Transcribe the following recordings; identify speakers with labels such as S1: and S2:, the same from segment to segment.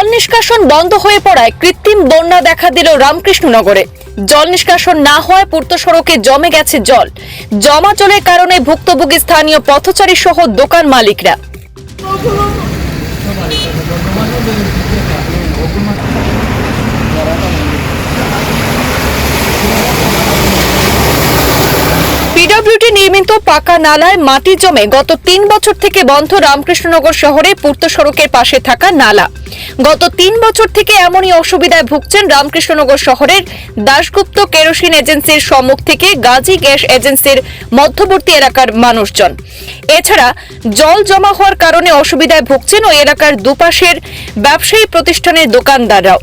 S1: জল নিষ্কাশন বন্ধ হয়ে পড়ায় কৃত্রিম বন্যা দেখা দিল রামকৃষ্ণনগরে। জল নিষ্কাশন না হওয়ায় পূর্ত সড়কে জমে গেছে জল। জমা জলের কারণে ভুক্তভোগী স্থানীয় পথচারী সহ দোকান মালিকরা। পিডব্লিউডি পাকা নালায় মাটি জমে গত তিন বছর থেকে বন্ধ রামকৃষ্ণনগর শহরে পূর্ত সড়কের পাশে থাকা নালা। গত তিন বছর থেকে এমনই অসুবিধায় ভুগছেন রামকৃষ্ণনগর শহরের দাশগুপ্ত কেরোসিন এজেন্সির সম্মুখ থেকে গাজী গ্যাস এজেন্সির মধ্যবর্তী এলাকার মানুষজন। এছাড়া জল জমা হওয়ার কারণে অসুবিধায় ভুগছেন ওই এলাকার দুপাশের ব্যবসায়ী প্রতিষ্ঠানের দোকানদাররাও।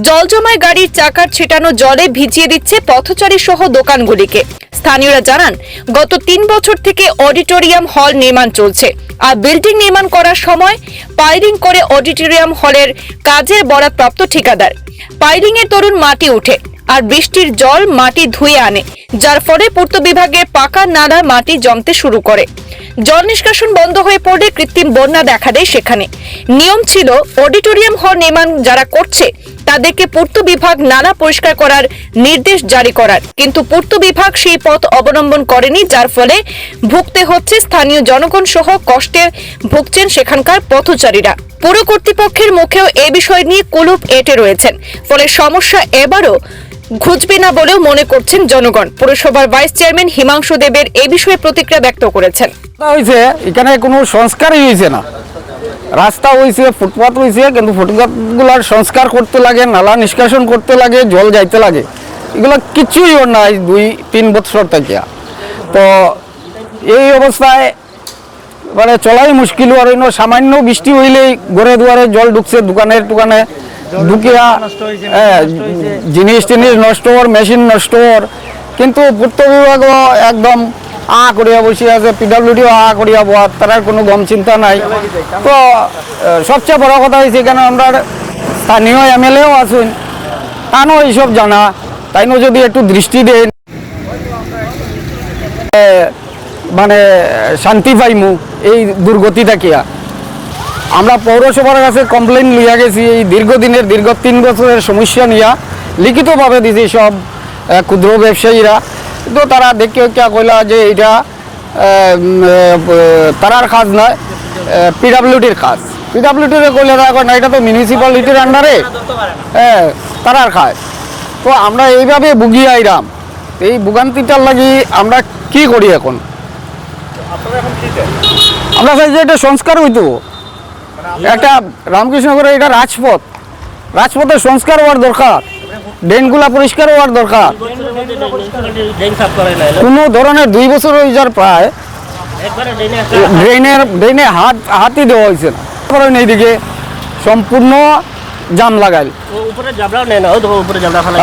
S1: জল জমায় গাড়ির চাকার ছিটানো জলে ভিজিয়ে দিচ্ছে পথচারী সহ দোকানগুলিকে। স্থানীয়রা জানান, গত তিন বছর থেকে অডিটোরিয়াম হল নির্মাণ চলছে। আর বিল্ডিং নির্মাণ করার সময় পাইলিং করে অডিটোরিয়াম হলের কাজের বরাদপ্রাপ্ত ঠিকাদার। পাইলিং এর তরুণ মাটি উঠে আর বৃষ্টির জল মাটি ধুয়ে আনে, যার ফলে পূর্ত বিভাগের পাকা নালা মাটি জমতে শুরু করে। জল নিষ্কাশন বন্ধ হয়ে পড়লে কৃত্রিম বন্যা দেখা দেয় সেখানে। নিয়ম ছিল অডিটোরিয়াম হল নির্মাণ যারা করছে, তাদেরকে পূর্ত বিভাগ নালা পরিষ্কার করার নির্দেশ জারি করার। কিন্তু পূর্ত বিভাগ সেই পথ অবলম্বন করেনি, যার ফলে ভুগতে হচ্ছে স্থানীয় জনগণ সহ কষ্টে ভুগছেন সেখানকার পথচারীরা। পুর কর্তৃপক্ষের মুখেও এ বিষয় নিয়ে কুলুপ এঁটে রয়েছেন। ফলে সমস্যা এবারও ঘুচবে না বলেও মনে করছেন জনগণ। পুরসভার ভাইস চেয়ারম্যান হিমাংশু দেবের এ বিষয়ে প্রতিক্রিয়া ব্যক্ত করেছেন।
S2: হয়েছে এখানে কোনো সংস্কারই হয়েছে না। রাস্তা হয়েছে ফুটপাথ হয়েছে কিন্তু ফুটপাথগুলার সংস্কার করতে লাগে, নালা নিষ্কাশন করতে লাগে, জল যাইতে লাগে। এগুলো কিছুই ওর নাই দুই, তিন বছর থেকে। তো এই অবস্থায় মানে চলাই মুশকিল আর অন্য সামান্য বৃষ্টি হইলেই ঘরে দুয়ারে জল ঢুকছে দোকানের দোকানে ঢুকিয়া হ্যাঁ, জিনিস টিনিস নষ্ট হওয়ার মেশিন নষ্ট হওয়ার। কিন্তু পূর্ত বিভাগও একদম আ করিয়া বসে আছে পিডাব্লিউডিও আ করিয়া বহার তার কোনো গম চিন্তা নাই। তো সবচেয়ে বড় কথা হয়েছে কেন আমরা স্থানীয় এমএলএও আছেন তানও এইসব জানা। তাইনও যদি একটু দৃষ্টি দেন। মানে শান্তি পাইমু এই দুর্গতিটা কিয়া। আমরা পৌরসভার কাছে কমপ্লেন লিয়া গেছি, এই দীর্ঘদিনের, দীর্ঘ তিন বছরের সমস্যা নিয়া। লিখিতভাবে দিছি সব ক্ষুদ্র ব্যবসায়ীরা। কিন্তু তারা দেখে কইলা যে এটা তারার কাজ নয় পিডাব্লিউডির কাজ। পিডাব্লিউডির কইলে তারা না, এটা তো মিউনিসিপ্যালিটির আন্ডারে হ্যাঁ তারার কাজ। তো আমরা এইভাবে বুগিয়ে আইরাম। এই ভোগান্তিটার লাগি আমরা কি করি এখন? আমরা চাই যে এটা সংস্কার হইতো। একটা রামকৃষ্ণগরে এটা রাজপথ। রাজপথের সংস্কার হওয়ার দরকার। ড্রেনগুলা পরিষ্কার হওয়ার দরকার। কোনো ধরনের দুই বছর হয়ে যাওয়ার প্রায় ড্রেনের ড্রেনে হাত হাতই দেওয়া হয়েছে না। কারণ এইদিকে সম্পূর্ণ জাম লাগাইল।
S3: উপরে জাবড়াও নেয় না উপরে জাবড়া ফেলা